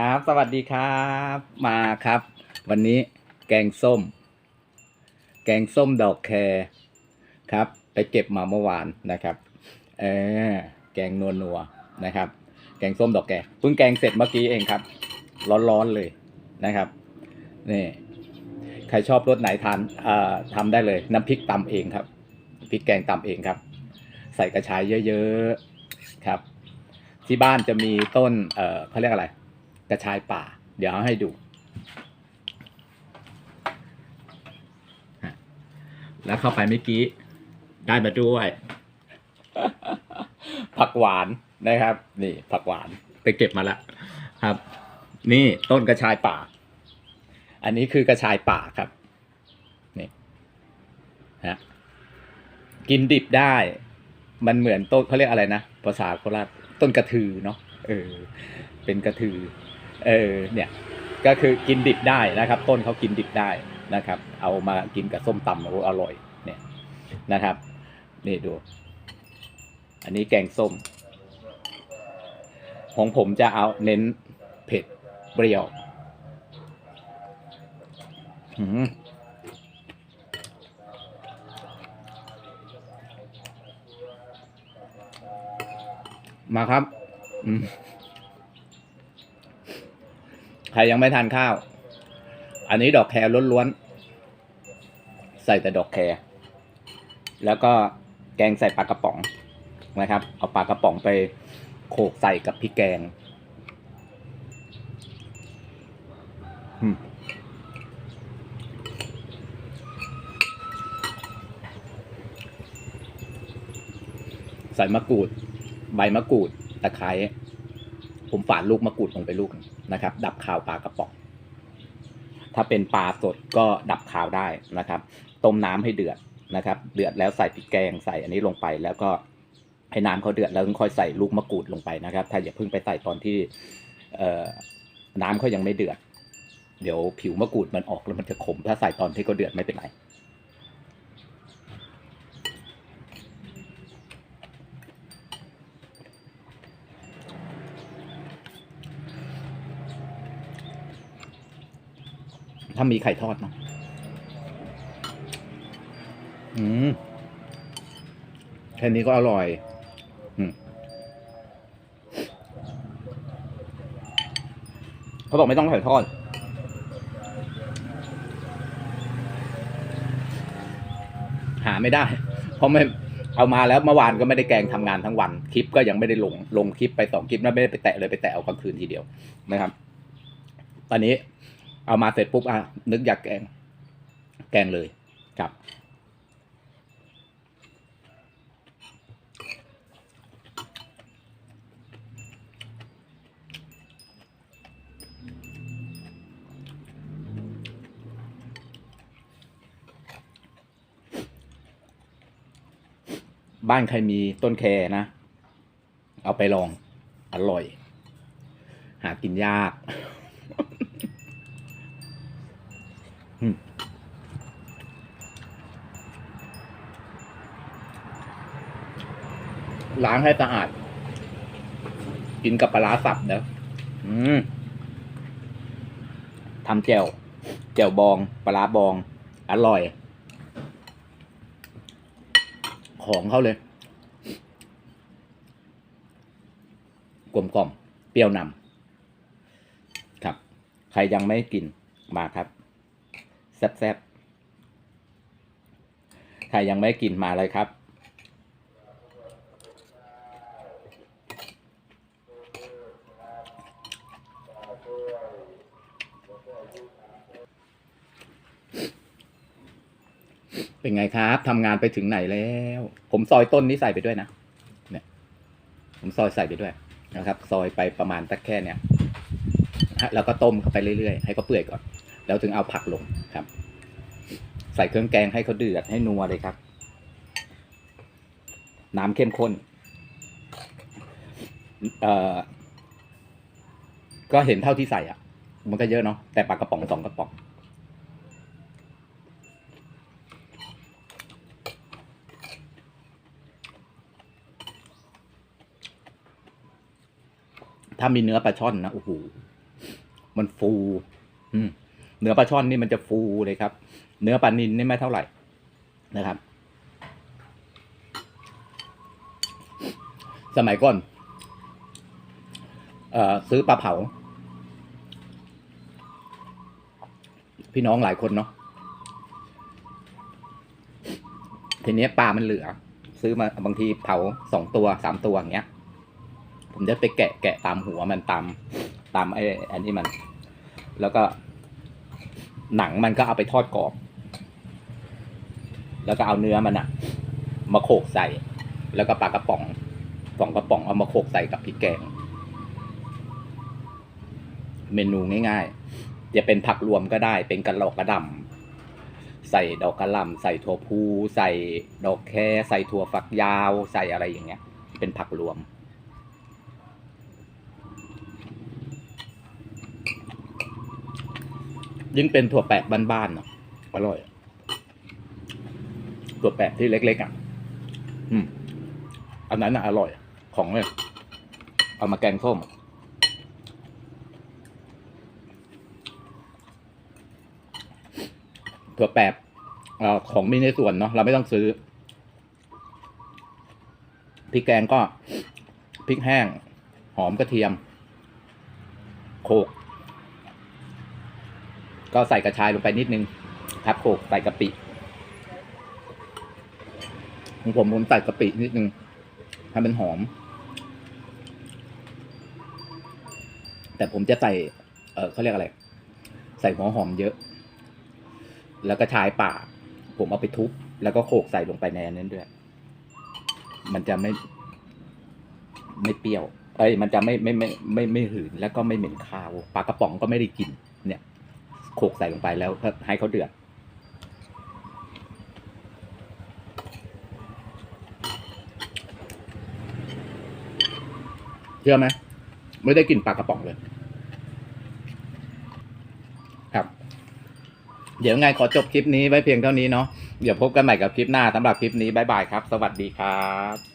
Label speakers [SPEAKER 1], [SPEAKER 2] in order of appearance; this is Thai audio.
[SPEAKER 1] ครับ สวัสดีครับ มาครับ วันนี้แกงส้ม แกงส้มดอกแครครับ ไปเก็บมาเมื่อวานนะครับเออแกงนัวนัวนะครับ แกงส้มดอกแครเพิ่งแกงเสร็จเมื่อกี้เองครับ ร้อนๆเลยนะครับนี่ใครชอบรสไหนทานอ่าทำได้เลย น้ำพริกตำเองครับพริกแกงตำเองครับ ใส่กระชายเยอะๆครับ ที่บ้านจะมีต้นเอ่อเขาเรียกอะไร กระชายป่า เดี๋ยวเอาให้ดู แล้วเข้าไปเมื่อกี้ ได้มาด้วย ผักหวานนะครับ นี่ ผักหวานไปเก็บมาแล้วครับ นี่ต้นกระชายป่า อันนี้คือกระชายป่าครับนี่ฮะกินดิบได้ มันเหมือนต้นเขาเรียกอะไรนะภาษาโคราชต้นกระทือเนาะเออ เป็นกระทือ เออเนี่ยก็คือกินดิบได้นะครับ ต้นเขากินดิบได้นะครับ เอามากินกับส้มตำโอ้อร่อยเนี่ยนะครับนี่ดู อันนี้แกงส้ม ของผมจะเอาเน้นเผ็ดเปรี้ยวมมาครับ อืม ใครยังไม่ทานข้าว อันนี้ดอกแครล้วนๆ ใส่แต่ดอกแครแล้วก็แกงใส่ปลากระป๋องนะครับ เอาปลากระป๋องไปโขลกใส่กับพริกแกงใส่มะกรูด ใบมะกรูด ตะไคร้ผมฝานลูกมะกรูดลงไปลูกนึง นะครับ ดับคาวปลากระป๋อง ถ้าเป็นปลาสดก็ดับคาวได้นะครับ ต้มน้ำให้เดือดนะครับ เดือดแล้วใส่พริกแกงใส่อันนี้ลงไปแล้วก็ให้น้ำเขาเดือดแล้วค่อยใส่ลูกมะกรูดลงไปนะครับ ถ้าอย่าเพิ่งไปใส่ตอนที่น้ำเขายังไม่เดือด เดี๋ยวผิวมะกรูดมันออกแล้วมันจะขม ถ้าใส่ตอนที่เขาเดือดไม่เป็นไร ถ้ามีไข่ทอดเนาะอืมแค่นี้ก็อร่อย อืมเขาบอกไม่ต้องไข่ทอด หาไม่ได้ เพราะไม่เอามาแล้วเมื่อวานก็ไม่ได้แกงทำงานทั้งวัน คลิปก็ยังไม่ได้ลง ลงคลิปไปสองคลิปแล้วไม่ได้ไปแตะเลยไปแตะเอากลางคืนทีเดียวนะครับ ตอนนี้ เอามาเสร็จปุ๊บอะนึกอยากแกง แกงเลยครับ บ้านใครมีต้นแคนะ เอาไปลอง อร่อย หากินยาก อืม ล้างให้สะอาด กินกับปลาร้าสับนะอืมทำแจ่วแจ่วบองปลาร้าบอง อร่อย ของเขาเลย กลมกล่อม เปรี้ยวนำครับ ใครยังไม่กินมาครับ แซ่บๆ ใครยังไม่กินมาเลยครับ เป็นไงครับทำงานไปถึงไหนแล้ว ผมซอยต้นนี้ใส่ไปด้วยนะเนี่ยผมซอยใส่ไปด้วยนะครับ ซอยไปประมาณตักแค่เนี่ยแล้วก็ต้มเข้าไปเรื่อยๆให้เขาเปื่อยก่อน แล้วถึงเอาผักลงครับ ใส่เครื่องแกงให้เขาเดือดให้นัวเลยครับ น้ำเข้มข้นเอ่อก็เห็นเท่าที่ใส่อะ มันก็เยอะเนาะแต่ปลากระป๋องสองกระป๋อง ถ้ามีเนื้อปลาช่อนนะโอ้โหมันฟู อืมเนื้อปลาช่อนนี่มันจะฟูเลยครับ เนื้อปลานินนี่ไม่เท่าไหร่นะครับ สมัยก่อนเอ่อซื้อปลาเผา พี่น้องหลายคนเนาะทีนี้ปลามันเหลือ ซื้อมาบางทีเผาสองตัวสามตัวอย่างเงี้ย ผมจะไปแกะแกะตามหัวมันตามตามไอ้อันนี้มัน แล้วก็ หนังมันก็เอาไปทอดกรอบ แล้วก็เอาเนื้อมันอะมาโขกใส่ แล้วก็ปลากระป๋องสองกระป๋องเอามาโขกใส่กับพริกแกง เมนูง่ายๆ จะเป็นผักรวมก็ได้ เป็นกระหลอกกระดำใส่ดอกกระหล่ำใส่ถั่วพูใส่ดอกแคใส่ถั่วฝักยาว ใส่อะไรอย่างเงี้ย เป็นผักรวม ยิ่งเป็นถั่วแปะบ้านๆเนาะอร่อย ถั่วแปะที่เล็ก ๆ อะ อืม อันนั้นอะอร่อย ของเลยเอามาแกงส้มถั่วแปบเอ่อของมีในส่วนเนาะเราไม่ต้องซื้อพริกแกงก็พริกแห้ง หอมกระเทียม โขก ก็ใส่กระชายลงไปนิดนึงครับโขกใส่กะปิของผมผมใส่กะปินิดนึงให้มันหอม แต่ผมจะใส่ เออเขาเรียกอะไร ใส่หัวหอมเยอะ แล้วก็ชายป่า ผมเอาไปทุบ แล้วก็โขกใส่ลงไปในนั้นด้วย มันจะไม่ ไม่เปรี้ยว เอ้ย มันจะไม่ไม่ไม่ไม่ไม่หืน แล้วก็ไม่เหม็นคาว ปลากระป๋องก็ไม่ได้กินเนี่ย โขกใส่ลงไปแล้วให้เขาเดือด เชื่อไหมไม่ได้กลิ่นปลากระป๋องเลย ครับ เดี๋ยวไงขอจบคลิปนี้ไว้เพียงเท่านี้เนาะเดี๋ยวพบกันใหม่กับคลิปหน้าสำหรับคลิปนี้บ๊ายบายครับ สวัสดีครับ